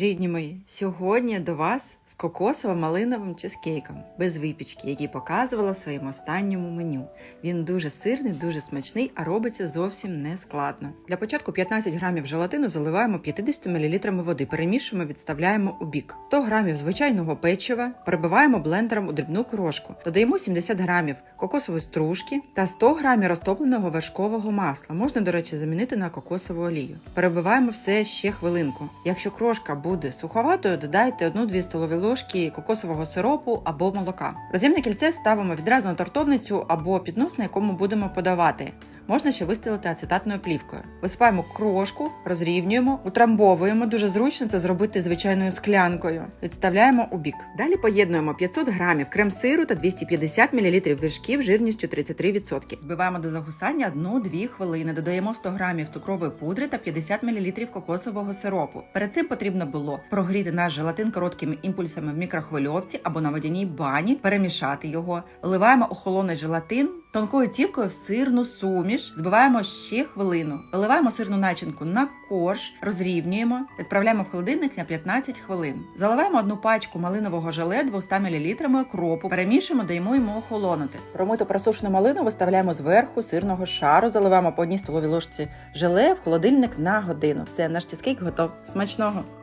Рідні мої, сьогодні до вас з кокосово-малиновим чизкейком без випічки, який показувала в своєму останньому меню. Він дуже сирний, дуже смачний, а робиться зовсім не складно. Для початку 15 грамів желатину заливаємо 50 мл води, перемішуємо, відставляємо у бік. 100 грамів звичайного печива перебиваємо блендером у дрібну крошку. Додаємо 70 грамів кокосової стружки та 100 грамів розтопленого вершкового масла. Можна, до речі, замінити на кокосову олію. Перебиваємо все ще хвилинку. Якщо крошка буде суховатою, додайте 1-2 столові ложки кокосового сиропу або молока. Роз'ємне кільце ставимо відразу на тортовницю або піднос, на якому будемо подавати. Можна ще вистелити ацетатною плівкою. Висипаємо крошку, розрівнюємо, утрамбовуємо. Дуже зручно це зробити звичайною склянкою. Відставляємо у бік. Далі поєднуємо 500 грамів крем-сиру та 250 мл вершків жирністю 33%. Збиваємо до загусання 1-2 хвилини. Додаємо 100 грамів цукрової пудри та 50 мл кокосового сиропу. Перед цим потрібно було прогріти наш желатин короткими імпульсами в мікрохвильовці або на водяній бані, перемішати його. Вливаємо охолоний желатин. Тонкою цівкою в сирну суміш збиваємо ще хвилину. Виливаємо сирну начинку на корж, розрівнюємо, відправляємо в холодильник на 15 хвилин. Заливаємо одну пачку малинового желе 200 мл кропу, перемішуємо, даємо йому охолонути. Промиту просушену малину виставляємо зверху сирного шару, заливаємо по одній столовій ложці желе в холодильник на годину. Все, наш чизкейк готов. Смачного!